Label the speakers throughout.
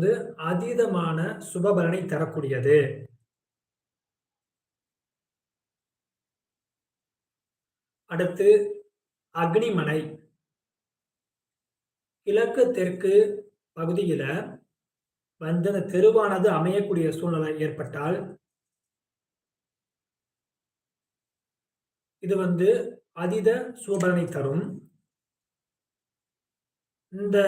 Speaker 1: வந்து அதீதமான சுபபலனை தரக்கூடியது. அடுத்து அக்னிமனை. கிழக்கு தெற்கு பகுதியில வந்து அந்த தெருவானது அமையக்கூடிய சூழ்நிலை ஏற்பட்டால் இது வந்து அதீத சுபலனை தரும். இந்த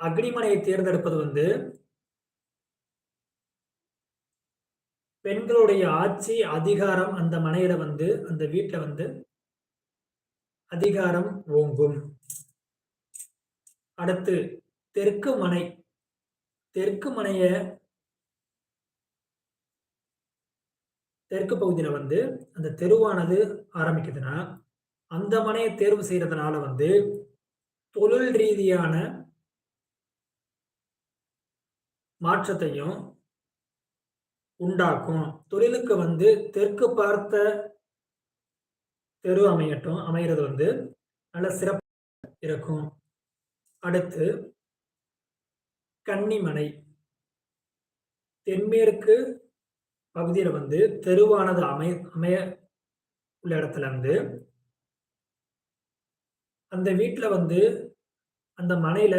Speaker 1: அக்னிமனையை தேர்ந்தெடுப்பது வந்து பெண்களுடைய ஆட்சி அதிகாரம் அந்த மனையில வந்து அந்த வீட்டில் வந்து அதிகாரம் ஓங்கும். அடுத்து தெற்கு மனை தெற்கு மனைய தெற்கு பகுதியில வந்து அந்த தெருவானது ஆரம்பிக்குதுன்னா அந்த மனையை தேர்வு செய்யறதுனால வந்து தொழில் ரீதியான மாற்றத்தையும் உண்டாக்கும். தொழிலுக்கு வந்து தெற்கு பார்த்த தெரு அமையட்டும் அமைகிறது வந்து நல்ல சிறப்பு இருக்கும். அடுத்து கன்னிமனை. தென்மேற்கு பகுதியில் வந்து தெருவானது அமை அமைய உள்ள இடத்துல இருந்து அந்த வீட்டில் வந்து அந்த மனையில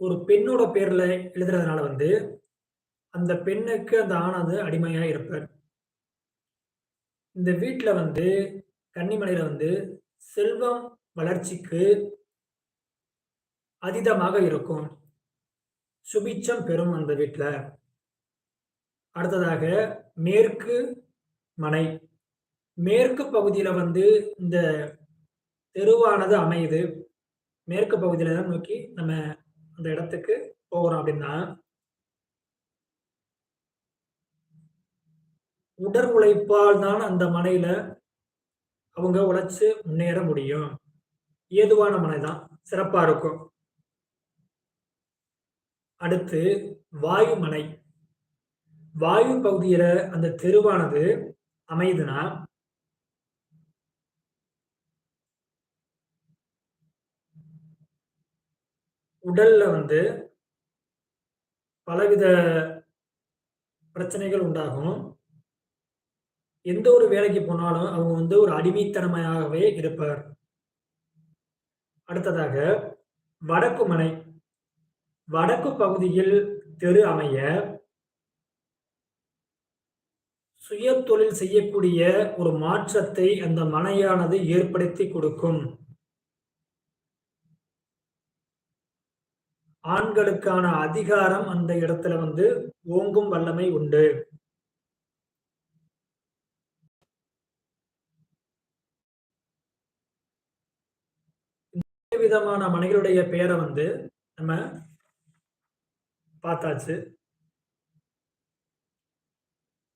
Speaker 1: ஒரு பெண்ணோட பேர்ல எழுதுறதுனால வந்து அந்த பெண்ணுக்கு அந்த ஆணாவது அடிமையா இருப்பார். இந்த வீட்டில் வந்து கன்னிமலையில வந்து செல்வம் வளர்ச்சிக்கு அதீதமாக இருக்கும். சுபிச்சம் பெறும் அந்த வீட்டில் அடுத்ததாக மேற்கு மனை. மேற்கு பகுதியில் வந்து இந்த தெருவானது அமையுது. மேற்கு பகுதியில் தான் நோக்கி நம்ம அந்த இடத்துக்கு போகிறோம் அப்படின்னா உடற் உழைப்பால் தான் அந்த மனையில அவங்க உழைச்சு முன்னேற முடியும். ஏதுவான மனை தான். சிறப்பா இருக்கும். அடுத்து வாயு மனை. வாயு பகுதியில அந்த தெருவானது அமையுதுன்னா உடல்ல வந்து பலவித பிரச்சனைகள் உண்டாகும். எந்த ஒரு வேலைக்கு போனாலும் அவங்க வந்து ஒரு அடிமைத்தனமையாகவே இருப்பார். அடுத்ததாக வடக்கு மனை வடக்கு பகுதியில் தெரு அமைய சுய தொழில் செய்யக்கூடிய ஒரு மாற்றத்தை அந்த மனையானது ஏற்படுத்தி கொடுக்கும். ஆண்களுக்கான அதிகாரம் அந்த இடத்துல வந்து ஓங்கும் வல்லமை உண்டு. விதமான மனைகளுடைய பெயரை வந்து நம்ம பார்த்தாச்சு.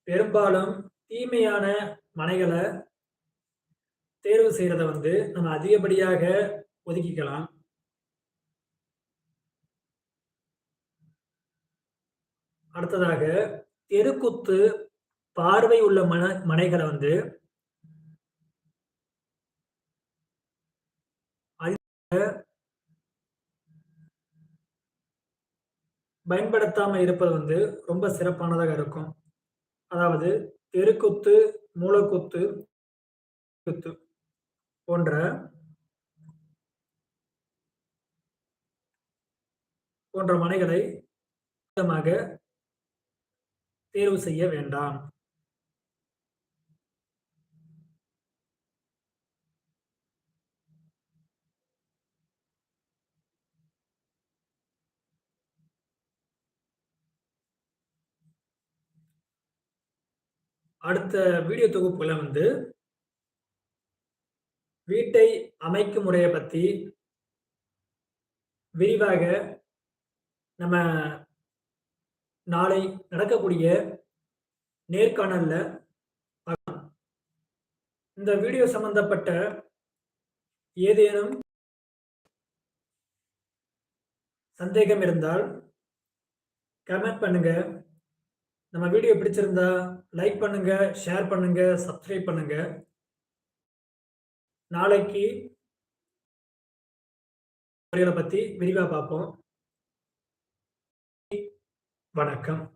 Speaker 1: பெரும்பாலும் தீமையான மனைகளை தேர்வு செய்யறத வந்து நம்ம அதிகப்படியாக ஒதுக்கிக்கலாம். அடுத்ததாக தெருக்குத்து பார்வை உள்ள மன மனைகளை வந்து பயன்படுத்தாம இருப்பது வந்து ரொம்ப சிறப்பானதாக இருக்கும். அதாவது தெருக்குத்து மூலக்குத்து குத்து போன்ற போன்ற மனைகளை தேர்வு செய்ய வேண்டாம். அடுத்த வீடியோ தொகுப்புல வந்து வீட்டை அமைக்கும் முறையை பத்தி விரிவாக நம்ம நாளை நடக்கக்கூடிய நேர்காணல்ல இந்த வீடியோ சம்பந்தப்பட்ட ஏதேனும் சந்தேகம் இருந்தால் கமெண்ட் பண்ணுங்க. நம்ம வீடியோ பிடிச்சிருந்தா லைக் பண்ணுங்க ஷேர் பண்ணுங்க சப்ஸ்கிரைப் பண்ணுங்க. நாளைக்கு பற்றி விரிவாக பார்ப்போம். வணக்கம்.